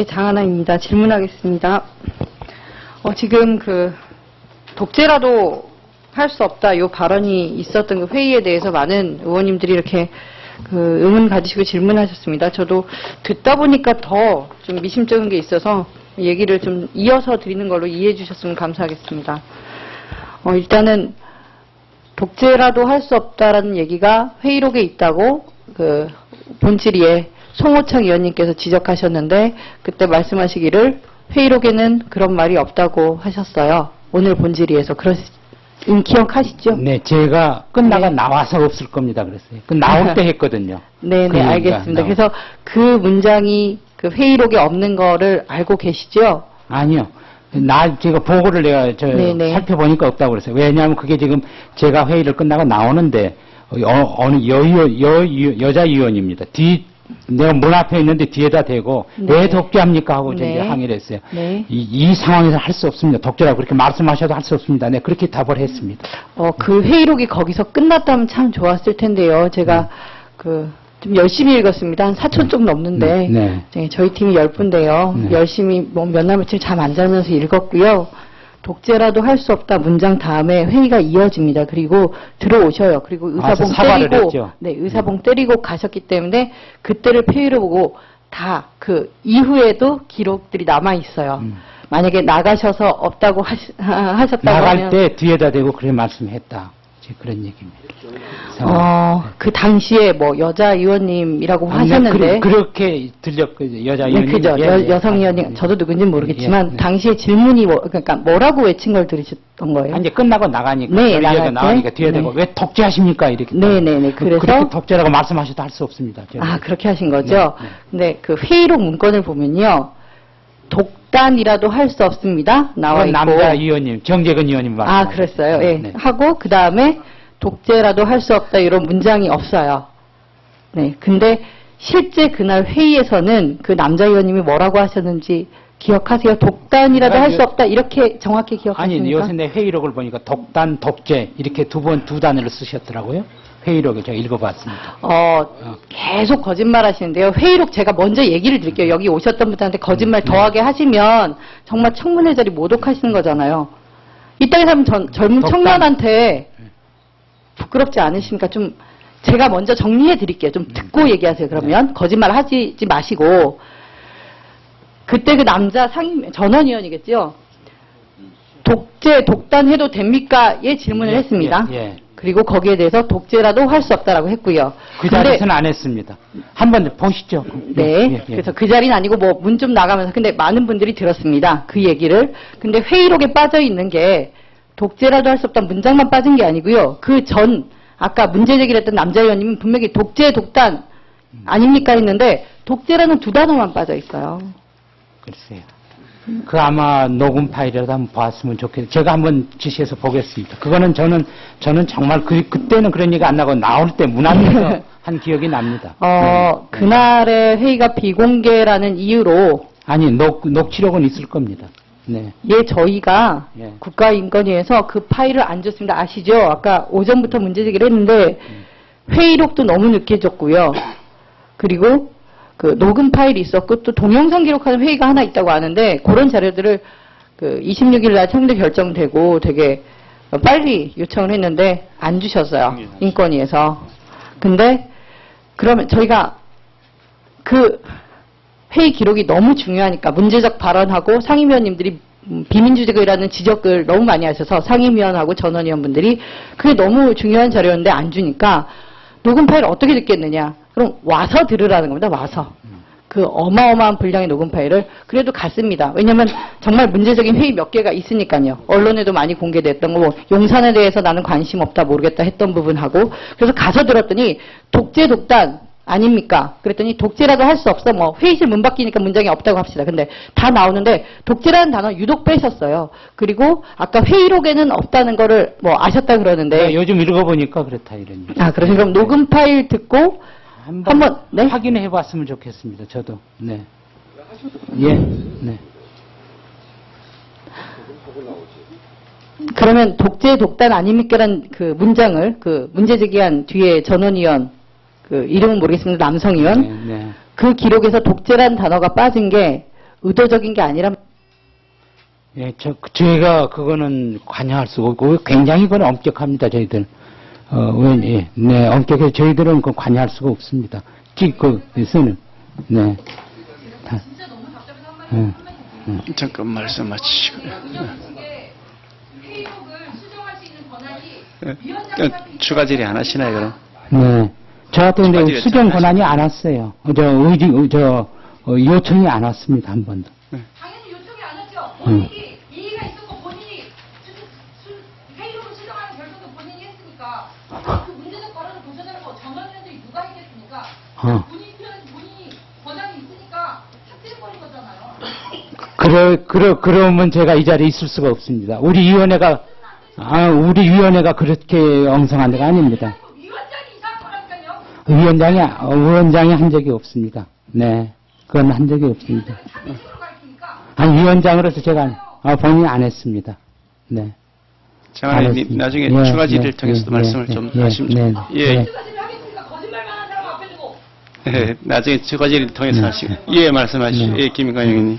네, 장하나입니다. 질문하겠습니다. 어, 지금 그 독재라도 할 수 없다 요 발언이 있었던 그 회의에 대해서 많은 의원님들이 이렇게 그 의문 가지시고 질문하셨습니다. 저도 듣다 보니까 더 좀 미심쩍은 게 있어서 얘기를 좀 이어서 드리는 걸로 이해해 주셨으면 감사하겠습니다. 어, 일단은 독재라도 할 수 없다라는 얘기가 회의록에 있다고 그 본질위에 송호창 의원님께서 지적하셨는데 그때 말씀하시기를 회의록에는 그런 말이 없다고 하셨어요. 오늘 본질위에서 그런 기억하시죠? 네, 제가 끝나가 네. 나와서 없을 겁니다. 그랬어요. 그 나올 때 했거든요. 네, 그 네, 얘기가 알겠습니다. 그래서 그 문장이 그 회의록에 없는 거를 알고 계시죠? 아니요. 나 제가 보고를 내가 저 네네. 살펴보니까 없다고 그랬어요. 왜냐하면 그게 지금 제가 회의를 끝나고 나오는데 어, 어느 여, 여, 여, 여자 의원입니다. 뒤 내가 문 앞에 있는데 뒤에다 대고 네. 왜 독재합니까 하고 네. 이제 항의를 했어요. 네. 이, 이 상황에서 할 수 없습니다. 독재라고 그렇게 말씀하셔도 할 수 없습니다. 네, 그렇게 답을 했습니다. 어, 그 회의록이 거기서 끝났다면 참 좋았을 텐데요. 제가 그, 좀 열심히 읽었습니다. 한 4천 좀 넘는데. 네, 네. 네, 저희 팀이 10분인데요. 네. 열심히 뭐 몇 날 며칠 잠 안 자면서 읽었고요. 독재라도 할 수 없다 문장 다음에 회의가 이어집니다. 그리고 들어오셔요. 그리고 와서 의사봉 사과를 때리고, 했죠. 네, 의사봉 때리고 가셨기 때문에 그때를 회의를 보고 다 그 이후에도 기록들이 남아 있어요. 음. 만약에 나가셔서 없다고 하시, 하셨다고 나갈 하면 때 뒤에다 대고 그래 말씀했다. 그런 얘기입니다. 어, 그 당시에 뭐 여자 의원님이라고 하셨는데 그, 렇게 들렸거든요. 여자 네, 의원님. 그죠. 예, 여, 예. 여성 아, 의원님 예. 저도 누군지는 모르겠지만 예, 네. 당시에 질문이 뭐 그러니까 뭐라고 외친 걸 들으셨던 거예요? 아니, 이제 끝나고 나가니까 네, 때. 나가니까 뒤에 네. 대고 왜 독재하십니까 이렇게 네, 네, 네. 그, 그래서 렇게 독재라고 말씀하셔도 할 수 없습니다. 저는. 아 그렇게 하신 거죠. 네, 네. 근데 그 회의록 문건을 보면요, 독단이라도 할 수 없습니다. 나와 있고. 남자 의원님 정재근 의원님 말씀 아 그랬어요. 예. 네. 하고 그 다음에 독재라도 할 수 없다 이런 문장이 없어요. 네. 근데 실제 그날 회의에서는 그 남자 의원님이 뭐라고 하셨는지 기억하세요? 독단이라도 할 수 없다 이렇게 정확히 기억하십니까? 아니 요새 내 회의록을 보니까 독단 독재 이렇게 두 번 두 단어를 쓰셨더라고요. 회의록을 제가 읽어봤습니다. 어, 계속 거짓말 하시는데요. 회의록 제가 먼저 얘기를 드릴게요. 여기 오셨던 분들한테 거짓말 네. 더하게 하시면 정말 청문회 자리 모독하시는 거잖아요. 이 땅에 사는 전- 젊은 독단. 청년한테 부끄럽지 않으십니까? 좀 제가 먼저 정리해 드릴게요. 좀 듣고 얘기하세요. 그러면 거짓말 하지 마시고 그때 그 남자 상임 전원위원이겠죠. 독재 독단해도 됩니까?의 질문을 예, 했습니다. 예, 예. 그리고 거기에 대해서 독재라도 할 수 없다라고 했고요. 그 자리에서는 안 했습니다. 한번 보시죠. 네. 예, 예. 그래서 그 자리는 아니고 뭐 문 좀 나가면서 근데 많은 분들이 들었습니다. 그 얘기를. 근데 회의록에 빠져 있는 게 독재라도 할 수 없다는 문장만 빠진 게 아니고요. 그 전 아까 문제 제기를 했던 남자 의원님은 분명히 독재 독단 아닙니까 했는데 독재라는 두 단어만 빠져 있어요. 글쎄요. 그 아마 녹음 파일이라도 한번 봤으면 좋겠어요. 제가 한번 지시해서 보겠습니다. 그거는 저는 저는 정말 그 그때는 그런 얘기 안 나고 나올 때문 앞에서 한 기억이 납니다. 어, 네. 그날의 회의가 비공개라는 이유로 아니 녹 녹취록은 있을 겁니다. 네. 예, 저희가 예. 국가인권위에서 그 파일을 안 줬습니다. 아시죠? 아까 오전부터 문제 제기를 했는데 회의록도 너무 늦게 줬고요. 그리고 그 녹음 파일이 있었고 또 동영상 기록하는 회의가 하나 있다고 아는데 그런 자료들을 그 26일 날 청대 결정되고 되게 빨리 요청을 했는데 안 주셨어요. 인권위에서. 근데 그러면 저희가 그 회의 기록이 너무 중요하니까 문제적 발언하고 상임위원님들이 음, 비민주적이라는 지적을 너무 많이 하셔서 상임위원하고 전원위원분들이 그게 너무 중요한 자료였는데 안 주니까 녹음 파일 어떻게 듣겠느냐. 그럼 와서 들으라는 겁니다. 와서. 그 어마어마한 분량의 녹음 파일을 그래도 갔습니다. 왜냐면 정말 문제적인 회의 몇 개가 있으니까요. 언론에도 많이 공개됐던 거, 뭐 용산에 대해서 나는 관심 없다 모르겠다 했던 부분하고 그래서 가서 들었더니 독재 독단 아닙니까? 그랬더니 독재라도 할 수 없어. 뭐 회의실 문 바뀌니까 문장이 없다고 합시다. 근데 다 나오는데 독재라는 단어 유독 빼셨어요. 그리고 아까 회의록에는 없다는 거를 뭐 아셨다 그러는데 네, 요즘 읽어보니까 그렇다 이런. 아 그러면 그럼 녹음 파일 듣고 한번 한번, 네? 확인해 봤으면 좋겠습니다. 저도. 네. 예. 네. 그러면 독재 독단 아닙니까라는 그 문장을 그 문제 제기한 뒤에 전원위원 그 이름은 모르겠습니다 남성위원 네, 네. 그 기록에서 독재란 단어가 빠진 게 의도적인 게 아니라 예, 저, 저희가 그거는 관여할 수가 없고, 굉장히 그건 엄격합니다, 저희들. 어, 왜, 예, 네, 엄격해. 저희들은 그 관여할 수가 없습니다. 찍고, 있어는, 네. 다. 잠깐 말씀 권한이 예. 위원장님한테 그 추가 질의 안 하시나요, 그럼? 네. 저한테 근데 추가질에 수정 권한이 안 왔어요. 어, 저, 의지, 어, 저, 어, 요청이 안 왔습니다, 한 번도. 당연히 요청이 안 왔죠. 음. 본인이 이의가 있었고 본인이 수, 수, 회의록을 수정하는 결정도 본인이 했으니까 그 문제적 발언을 고쳐달라고 전원위원들이 누가 했겠습니까? 어. 본인 표현 본인이 권한이 있으니까 삭제해버린 거잖아요. 그러, 그러, 그러면 제가 이 자리에 있을 수가 없습니다. 우리 위원회가, 아, 우리 위원회가 그렇게 엉성한 데가 아닙니다. 위원장이 이상한 거라니까요. 위원장이, 어, 위원장이 한 적이 없습니다. 네. 그건 한 적이 없습니다. 아니, 위원장으로서 제가, 아, 본인이 안 했습니다. 네. 장관님. 나중에 예, 추가 질의를 예, 통해서도 예, 말씀을 예, 좀 예, 하시면 네, 좋 예, 네. 추가 질의 하겠습니까? 거짓말만 하는 사람 앞에 두고 예, 나중에 질의를 통해서 네. 하시고. 예, 말씀하시죠. 네. 예, 김인관 의원님.